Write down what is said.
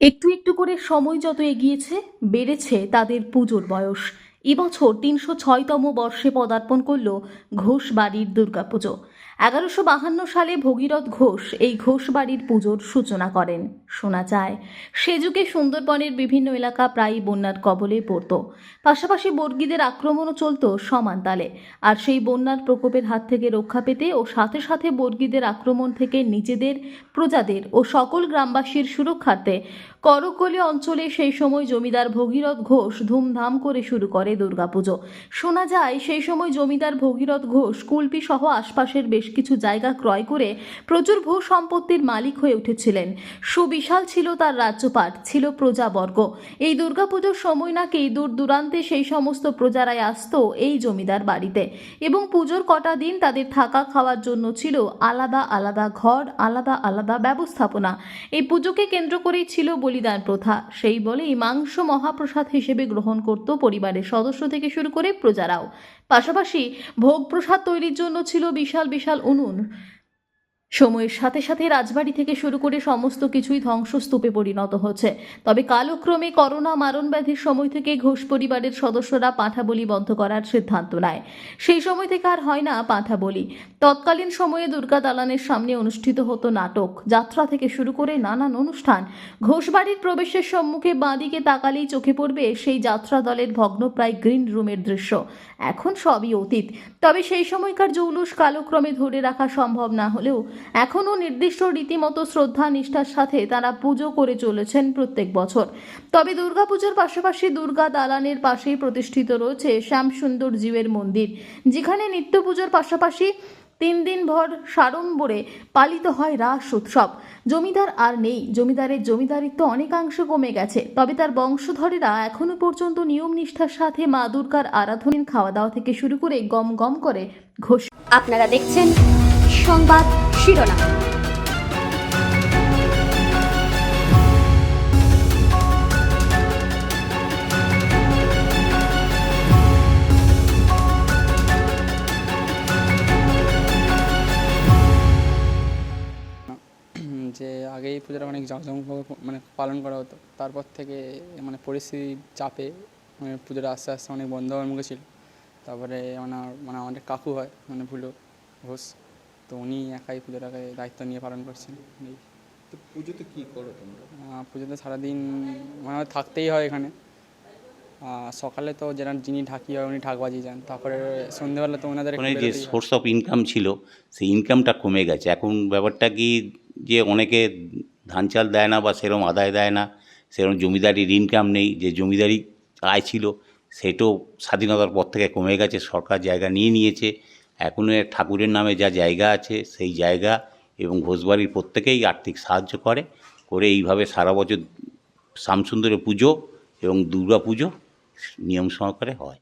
একটু একটু করে সময় যত এগিয়েছে, বেড়েছে তাদের পুজোর বয়স। এবছর তিনশো ছয়তম বর্ষে পদার্পণ করল ঘোষ বাড়ির দুর্গাপুজো। এগারোশো বাহান্ন সালে ভগীরথ ঘোষ এই ঘোষ বাড়ির পুজোর সূচনা করেন। শোনা যায়, সে যুগে সুন্দরবনের বিভিন্ন এলাকা প্রায়ই বন্যার কবলে পড়ত। পাশাপাশি বর্গীদের আক্রমণও চলত সমান তালে। আর সেই বন্যার প্রকোপের হাত থেকে রক্ষা পেতে ও সাথে সাথে বর্গীদের আক্রমণ থেকে নিজেদের, প্রজাদের ও সকল গ্রামবাসীর সুরক্ষার্থে করকলি অঞ্চলে সেই সময় জমিদার ভগীরথ ঘোষ ধুমধাম করে শুরু করে দুর্গাপুজো। শোনা যায়, সেই সময় জমিদার ভগীরথ ঘোষ কুলপি সহ আশপাশের বেশ কিছু জায়গা ক্রয় করে প্রচুর ভূ সম্পত্তির মালিক হয়ে উঠেছিলেন। সুবিশাল ছিল তার রাজ্যপাট, ছিল প্রজাবর্গ। এই দুর্গাপুজোর সময় নাকি দূর দূরান্তে সেই সমস্ত প্রজারাই আসতো এই জমিদার বাড়িতে এবং পুজোর কটা দিন তাদের থাকা খাওয়ার জন্য ছিল আলাদা আলাদা ঘর, আলাদা আলাদা ব্যবস্থাপনা। এই পুজোকে কেন্দ্র করেই ছিল বলিদান প্রথা। সেই বলেই মাংস মহাপ্রসাদ হিসেবে গ্রহণ করত পরিবারের সদস্য থেকে শুরু করে প্রজারাও। পাশাপাশি ভোগ প্রসাদ তৈরির জন্য ছিল বিশাল বিশাল উনুন। সময়ের সাথে সাথে রাজবাড়ি থেকে শুরু করে সমস্ত কিছুই ধ্বংসস্তূপে পরিণত হচ্ছে। তবে কালক্রমে করোনা মারণ ব্যাধির সময় থেকে ঘোষ পরিবারের সদস্যরা পাঁঠা বলি বন্ধ করার সিদ্ধান্ত নেয়। সেই সময় থেকে আর হয় না পাঁঠা বলি তৎকালীন সময়ে দুর্গা দালানের সামনে অনুষ্ঠিত হতো নাটক। যাত্রা থেকে শুরু করে নানান অনুষ্ঠান। ঘোষবাড়ির প্রবেশের সম্মুখে বাঁদিকে তাকালেই চোখে পড়বে সেই যাত্রা দলের ভগ্নপ্রায় গ্রিন রুমের দৃশ্য। এখন সবই অতীত। তবে সেই সময়কার জৌলুস কালক্রমে ধরে রাখা সম্ভব না হলেও এখনও নির্দিষ্ট রীতিমতো শ্রদ্ধা নিষ্ঠার সাথে তারা পুজো করে চলেছেন প্রত্যেক বছর। তবে দুর্গাপুজোর পাশাপাশি দুর্গা দালানের পাশেই প্রতিষ্ঠিত রয়েছে শ্যামসুন্দর জীবের মন্দির, যেখানে নিত্য পুজোর পাশাপাশি তিন দিন ভর সাড়ম্বরে পালিত হয় রাস উৎসব। জমিদার আর নেই, জমিদারের জমিদারিত্ব অনেকাংশ কমে গেছে। তবে তার বংশধরেরা এখনও পর্যন্ত নিয়ম নিষ্ঠার সাথে মা দুর্গার আরাধনীন খাওয়া দাওয়া থেকে শুরু করে গম গম করে ঘোষ আপনারা দেখছেন সংবাদ শিরোনাম। যে আগে এই পুজোটা অনেক জাঁকজমকভাবে মানে পালন করা হতো, তারপর থেকে মানে পরিস্থিতির চাপে মানে পুজোটা আস্তে আস্তে অনেক বন্ধ হওয়ার মুখে ছিল। তারপরে আমার মানে আমাদের কাকু হয় মানে ভুলো ঘোষ তো উনি একাই পুজোটাকে দায়িত্ব নিয়ে পালন করছেন। তো পুজোতে কি করো তোমরা? পুজোতে সারাদিন মানে থাকতেই হয় এখানে। সকালে তো যেটা যিনি ঢাকি হয় উনি ঢাক বাজিয়ে যান তারপরে সন্ধ্যেবেলা তো ওনাদের যে সোর্স অফ ইনকাম ছিল সেই ইনকামটা কমে গেছে। এখন ব্যাপারটা কি যে অনেকে ধান চাল দেয় না বা সেরকম আদায় দেয় না সেরকম জমিদারির ইনকাম নেই যে জমিদারি আয় ছিল সেটাও স্বাধীনতার পর থেকে কমে গেছে সরকার জায়গা নিয়ে নিয়েছে। এখন এ ঠাকুরের নামে যা জায়গা আছে সেই জায়গা এবং ঘোষবাড়ির প্রত্যেকেই আর্থিক সাহায্য করে করে এইভাবে সারা বছর শ্যামসুন্দরের পুজো এবং দুর্গা পুজো নিয়ম সহকারে হয়।